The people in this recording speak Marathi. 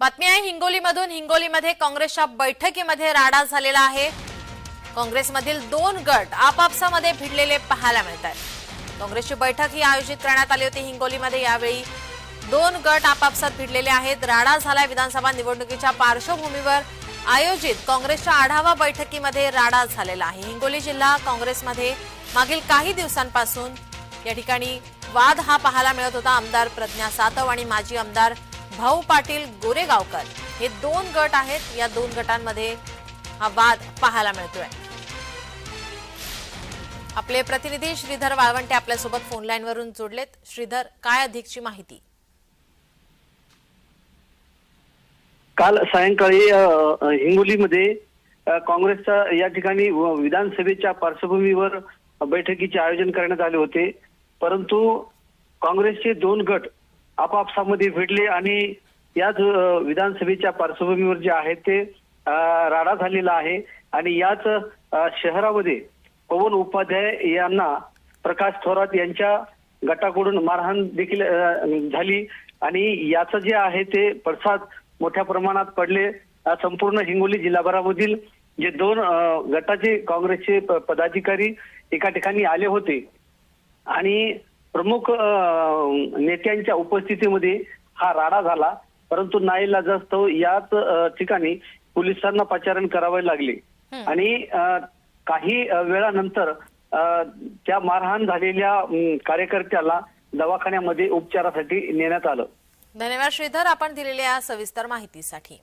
बातमी आहे हिंगोलीमधून हिंगोलीमध्ये काँग्रेसच्या बैठकीमध्ये राडा झालेला आहे. काँग्रेसमधील दोन गट आपापसामध्ये भिडलेले पाहायला मिळत आहेत. काँग्रेसची बैठक ही आयोजित करण्यात आली होती हिंगोलीमध्ये. यावेळी दोन गट आपापसात भिडलेले आहेत. राडा झाला विधानसभा निवडणुकीच्या पार्श्वभूमीवर आयोजित काँग्रेसच्या आढावा बैठकीमध्ये राडा झालेला आहे. हिंगोली जिल्हा काँग्रेसमध्ये मागील काही दिवसांपासून या ठिकाणी वाद हा पाहायला मिळत होता. आमदार प्रज्ञा सातव आणि माजी आमदार भाऊ पाटील गोरेगावकर. हे दोन गट आहेत. या दोन गटांमध्ये हा वाद पाहायला मिळतोय. आपले प्रतिनिधी श्रीधर वाळवंटे आपल्यासोबत फोनलाईनवरून जोडलेत. श्रीधर काय अधिकची माहिती? काल सायंकाळी हिंगोलीमध्ये काँग्रेसचा या ठिकाणी विधानसभेच्या पार्श्वभूमीवर बैठकीचे आयोजन करण्यात आले होते. परंतु काँग्रेसचे दोन गट आपापसामध्ये भिडले आणि याच विधानसभेच्या पार्श्वभूमीवर जे आहे ते राडा झालेला आहे. आणि याच शहरामध्ये पवन उपाध्याय यांना प्रकाश थोरात यांच्या गटाकडून मारहाण देखील झाली. आणि याचं जे आहे ते पडसाद मोठ्या प्रमाणात पडले. संपूर्ण हिंगोली जिल्हाभरामधील जे दोन गटाचे काँग्रेसचे प- पदाधिकारी एका ठिकाणी आले होते. आणि प्रमुख नेत्यांच्या उपस्थितीमध्ये हा राडा झाला. परंतु नाईलाजास्तव याच अ, ठिकाणी पोलिसांना पाचारण करावे लागले. आणि काही वेळानंतर त्या मारहाण झालेल्या कार्यकर्त्याला दवाखान्यामध्ये उपचारासाठी नेण्यात आलं. धन्यवाद श्रीधर. आपण दिलेल्या सविस्तर माहितीसाठी.